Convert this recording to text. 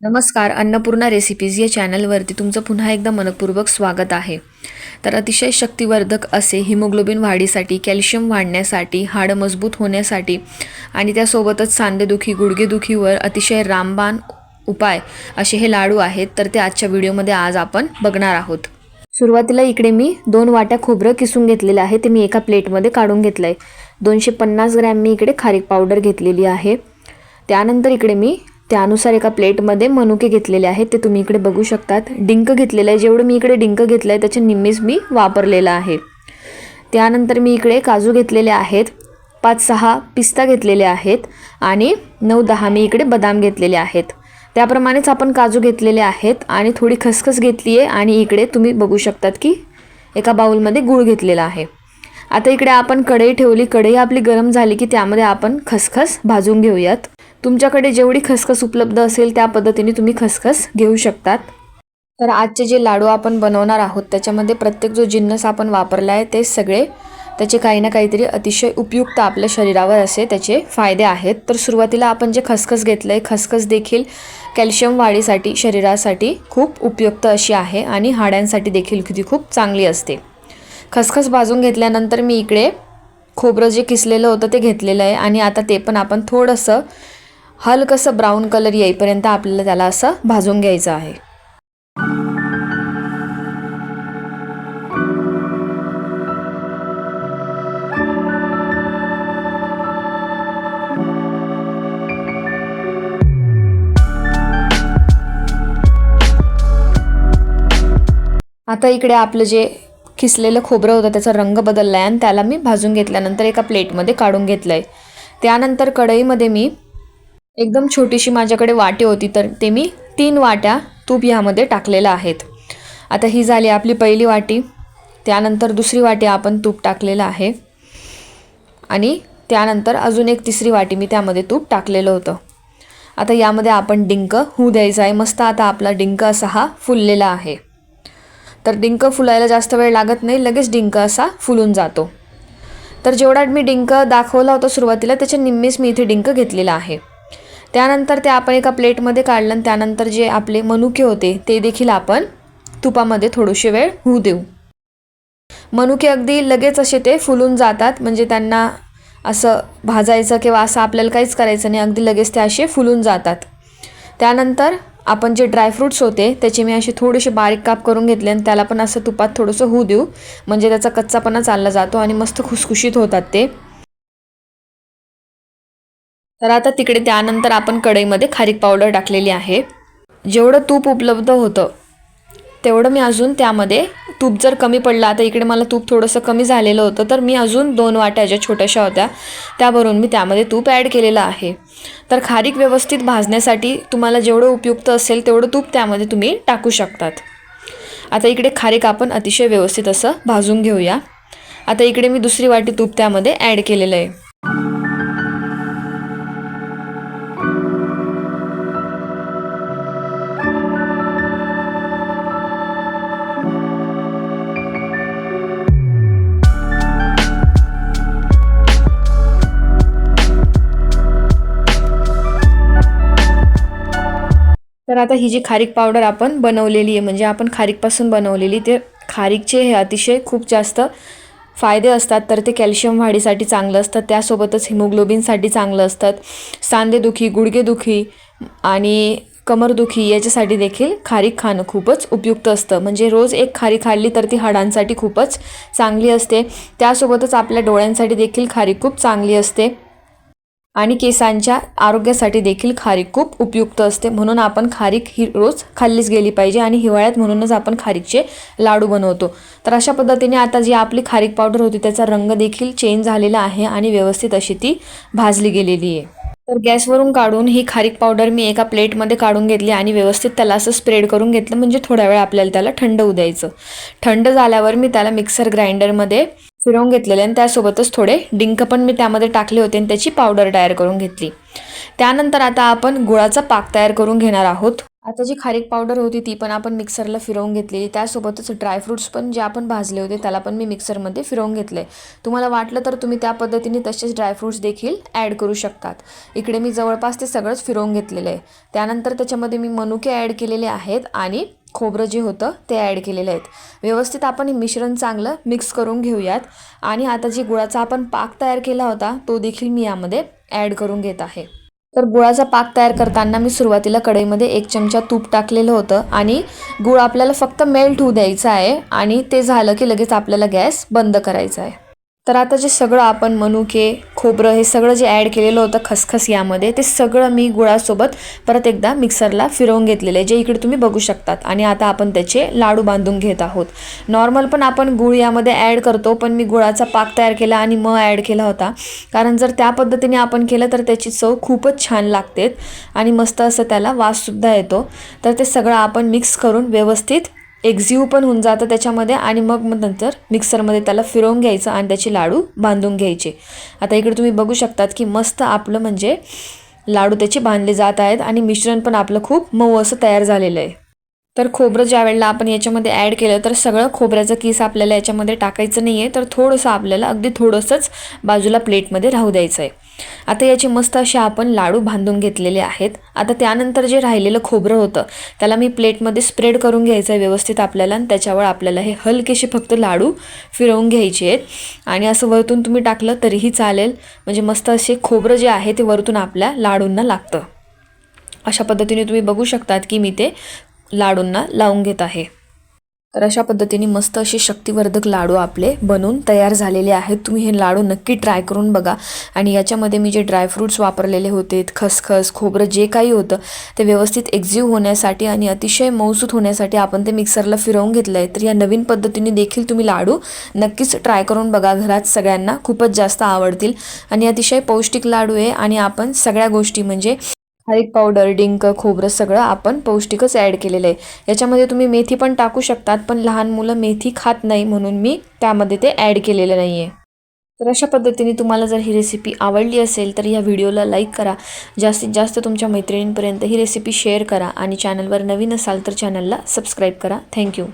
नमस्कार अन्नपूर्णा रेसिपीज या चॅनलवरती तुमचं पुन्हा एकदा मनपूर्वक स्वागत आहे. तर अतिशय शक्तिवर्धक असे हिमोग्लोबिन वाढीसाठी कॅल्शियम वाढण्यासाठी हाडं मजबूत होण्यासाठी आणि त्यासोबतच सांधेदुखी गुडघेदुखीवर अतिशय रामबाण उपाय असे हे लाडू आहेत तर ते आजच्या व्हिडिओमध्ये आज आपण बघणार आहोत. सुरुवातीला इकडे मी दोन वाट्या खोबरं किसून घेतलेलं आहे ते मी एका प्लेटमध्ये काढून घेतलं आहे दोनशे पन्नास ग्रॅम मी इकडे खारीक पावडर घेतलेली आहे. त्यानंतर इकडे मी त्यानुसार एका प्लेटमध्ये मनुके घेतलेले आहेत ते तुम्ही इकडे बघू शकतात. डिंक घेतलेलं आहे जेवढं मी इकडे डिंक घेतलं आहे त्याच्या निम्मीच मी वापरलेलं आहे. त्यानंतर मी इकडे काजू घेतलेले आहेत पाच सहा पिस्ता घेतलेले आहेत आणि नऊ दहा मी इकडे बदाम घेतलेले आहेत. त्याप्रमाणेच आपण काजू घेतलेले आहेत आणि थोडी खसखस घेतली आहे आणि इकडे तुम्ही बघू शकतात की एका बाऊलमध्ये गूळ घेतलेला आहे. आता इकडे आपण कढई ठेवली. कढई आपली गरम झाली की त्यामध्ये आपण खसखस भाजून घेऊयात. तुमच्याकडे जेवढी खसखस उपलब्ध असेल त्या पद्धतीने तुम्ही खसखस घेऊ शकतात. तर आजचे जे लाडू आपण बनवणार आहोत त्याच्यामध्ये प्रत्येक जो जिन्नस आपण वापरला आहे ते सगळे त्याचे काही ना काहीतरी अतिशय उपयुक्त आपल्या शरीरावर असे त्याचे फायदे आहेत. तर सुरुवातीला आपण जे खसखस घेतलं आहे खसखस देखील कॅल्शियम वाढीसाठी शरीरासाठी खूप उपयुक्त अशी आहे आणि हाड्यांसाठी देखील ती खूप चांगली असते. खसखस भाजून घेतल्यानंतर मी इकडे खोबरं जे किसलेलं होतं ते घेतलेलं आहे आणि आता ते पण आपण थोडंसं हलकसं ब्राऊन कलर येईपर्यंत आपल्याला त्याला असं भाजून घ्यायचं आहे. आता इकडे आपलं जे खिसलेलं खोबरं होतं त्याचा रंग बदलला आहे आणि त्याला मी भाजून घेतल्यानंतर एका प्लेटमध्ये काढून घेतलं आहे त्यानंतर कढईमध्ये मी एकदम छोटीशी माझ्याकडे वाटी होती तर ते मी तीन वाट्या तूप ह्यामध्ये टाकलेलं आहेत. आता ही झाली आपली पहिली वाटी. त्यानंतर दुसरी वाटी आपण तूप टाकलेलं आहे. आणि त्यानंतर अजून एक तिसरी वाटी मी त्यामध्ये तूप टाकलेलं होतं. आता यामध्ये आपण डिंक होऊ द्यायचं आहे. मस्त आता आपला डिंक असा हा फुललेला आहे. तर डिंक फुलायला जास्त वेळ लागत नाही लगेच डिंक असा फुलून जातो. तर जेवढा मी डिंक दाखवला होता सुरुवातीला त्याच्या निम्मीच मी इथे डिंक घेतलेला आहे. त्यानंतर ते आपण एका प्लेटमध्ये काढलं आणि त्यानंतर जे आपले मनुके होते ते देखील आपण तुपामध्ये थोडीशी वेळ होऊ देऊ. मनुके अगदी लगेच असे ते फुलून जातात म्हणजे त्यांना असं भाजायचं किंवा असं आपल्याला काहीच करायचं नाही अगदी लगेच ते असे फुलून जातात. त्यानंतर आपण जे ड्रायफ्रूट्स होते त्याचे मी असे थोडेसे बारीक काप करून घेतले आणि त्याला पण असं तुपात थोडंसं होऊ देऊ म्हणजे त्याचा कच्चापणा चालला जातो आणि मस्त खुसखुशीत होतात ते. तर आता तिकडे त्यानंतर आपण कढईमध्ये खारीक पावडर टाकलेली आहे. जेवढं तूप उपलब्ध होतं तेवढं मी अजून त्यामध्ये तूप जर कमी पडलं आता इकडे मला तूप थोडंसं कमी झालेलं होतं तर मी अजून दोन वाट्या ज्या छोट्याशा होत्या त्यावरून मी त्यामध्ये तूप ॲड केलेलं आहे. तर खारीक व्यवस्थित भाजण्यासाठी तुम्हाला जेवढं उपयुक्त असेल तेवढं तूप त्यामध्ये तुम्ही टाकू शकतात. आता इकडे खारीक आपण अतिशय व्यवस्थित असं भाजून घेऊया. आता इकडे मी दुसरी वाटी तूप त्यामध्ये ॲड केलेलं आहे. तर आता ही जी खारीक पावडर आपण बनवलेली आहे म्हणजे आपण खारीकपासून बनवलेली ते खारीकचे हे अतिशय खूप जास्त फायदे असतात. तर ते कॅल्शियम वाढीसाठी चांगलं असतं त्यासोबतच हिमोग्लोबिनसाठी चांगलं असतात. सांधेदुखी गुडघेदुखी आणि कमरदुखी याच्यासाठी देखील खारीक खाणं खूपच उपयुक्त असतं. म्हणजे रोज एक खारी खाल्ली तर ती हाडांसाठी खूपच चांगली असते. त्यासोबतच आपल्या डोळ्यांसाठी देखील खारीक खूप चांगली असते. आणि केसांच्या आरोग्यासाठी देखील खारीक खूप उपयुक्त असते. म्हणून आपण खारीक ही रोज खाल्लीच गेली पाहिजे आणि हिवाळ्यात म्हणूनच आपण खारीकचे लाडू बनवतो. तर अशा पद्धतीने आता जी आपली खारीक पावडर होती त्याचा रंग देखील चेंज झालेला आहे आणि व्यवस्थित अशी ती भाजली गेलेली आहे. तर गॅसवरून काढून ही खारीक पावडर मी एका प्लेटमध्ये काढून घेतली आणि व्यवस्थित त्याला असं स्प्रेड करून घेतलं. म्हणजे थोड्या वेळ आपल्याला त्याला थंड होऊ द्यायचं. थंड झाल्यावर मी त्याला मिक्सर ग्राइंडरमध्ये फिरवून घेतलेले आणि त्यासोबतच थोडे डिंक पण मी त्यामध्ये टाकले होते आणि त्याची पावडर तयार करून घेतली. त्यानंतर आता आपण गुळाचा पाक तयार करून घेणार आहोत. आता जी खारीक पावडर होती ती पण आपण मिक्सरला फिरवून घेतलेली. त्यासोबतच ड्रायफ्रूट्स पण जे आपण भाजले होते त्याला पण मी मिक्सरमध्ये फिरवून घेतले. तुम्हाला वाटलं तर तुम्ही त्या पद्धतीने तसेच ड्रायफ्रूट्स देखील ॲड करू शकतात. इकडे मी जवळपास ते सगळंच फिरवून घेतलेलं आहे. त्यानंतर त्याच्यामध्ये मी मनुके ॲड केलेले आहेत आणि खोबरं जे होतं ते ॲड केलेलं आहेत. व्यवस्थित आपण हे मिश्रण चांगलं मिक्स करून घेऊयात. आणि आता जी गुळाचा आपण पाक तयार केला होता तो देखील मी यामध्ये ॲड करून घेत आहे. तर गुळाचा पाक तयार करताना मी सुरुवातीला कढईमध्ये एक चमचा तूप टाकलेलं होतं आणि गुळ आपल्याला फक्त मेल्ट होऊ द्यायचा आहे आणि ते झालं की लगेच आपल्याला गॅस बंद करायचा आहे. तर आता जे सगळं आपण मनुके खोबरं हे सगळं जे ॲड केलेलं होतं खसखस यामध्ये ते सगळं मी गुळासोबत परत एकदा मिक्सरला फिरवून घेतलेलं आहे जे इकडे तुम्ही बघू शकतात. आणि आता आपण त्याचे लाडू बांधून घेत आहोत. नॉर्मल पण आपण गुळ यामध्ये ॲड करतो पण मी गुळाचा पाक तयार केला आणि मग ॲड केला होता. कारण जर त्या पद्धतीने आपण केलं तर त्याची चव खूपच छान लागते आणि मस्त असं त्याला वाससुद्धा येतो. तर ते सगळं आपण मिक्स करून व्यवस्थित एक्झिव पण होऊन जातं त्याच्यामध्ये आणि मग मग नंतर मिक्सरमध्ये त्याला फिरवून घ्यायचं आणि त्याचे लाडू बांधून घ्यायचे. आता इकडे तुम्ही बघू शकतात की मस्त आपलं म्हणजे लाडू त्याचे बांधले जात आहेत आणि मिश्रण पण आपलं खूप मऊ असं तयार झालेलं आहे. तर खोबरं ज्या वेळेला आपण याच्यामध्ये ॲड केलं तर सगळं खोबऱ्याचं किस आपल्याला याच्यामध्ये टाकायचं नाही आहे तर थोडंसं आपल्याला अगदी थोडंसंच बाजूला प्लेटमध्ये राहू द्यायचं आहे. आता याचे मस्त असे आपण लाडू बांधून घेतलेले आहेत. आता त्यानंतर जे राहिलेलं खोबरं होतं त्याला मी प्लेटमध्ये स्प्रेड करून घ्यायचं आहे व्यवस्थित आपल्याला आणि त्याच्यावर आपल्याला हे हलकेसे फक्त लाडू फिरवून घ्यायचे आहेत. आणि असं वरतून तुम्ही टाकलं तरीही चालेल. म्हणजे मस्त असे खोबरं जे आहे ते वरतून आपल्या लाडूंना लागतं. अशा पद्धतीने तुम्ही बघू शकतात की मी ते लाडूंना लावून घेत आहे. तर अशा पद्धतीने मस्त असे शक्तिवर्धक लाडू आपले बनून तयार झालेले आहेत. तुम्ही हे लाडू नक्की ट्राय करून बघा. आणि याच्यामध्ये मी जे ड्रायफ्रूट्स वापरलेले होते खसखस खोबरं जे काही होतं ते व्यवस्थित एक्झिव होण्यासाठी आणि अतिशय मौसूत होण्यासाठी आपण ते मिक्सरला फिरवून घेतलं आहे तर या नवीन पद्धतीने देखील तुम्ही लाडू नक्कीच ट्राय करून बघा. घरात सगळ्यांना खूपच जास्त आवडतील. आणि अतिशय पौष्टिक लाडू आहे. आणि आपण सगळ्या गोष्टी म्हणजे हळद पावडर डिंक खोबरं सगळं आपण पौष्टिकच ॲड केलेलं आहे. याच्यामध्ये तुम्ही मेथी पण टाकू शकतात पण लहान मुलं मेथी खात नाही म्हणून मी त्यामध्ये ते ॲड केलेलं नाही आहे तर अशा पद्धतीने तुम्हाला जर ही रेसिपी आवडली असेल तर या व्हिडिओला लाईक करा. जास्तीत जास्त तुमच्या मैत्रिणींपर्यंत ही रेसिपी शेअर करा आणि चॅनलवर नवीन असाल तर चॅनलला सबस्क्राईब करा. थँक्यू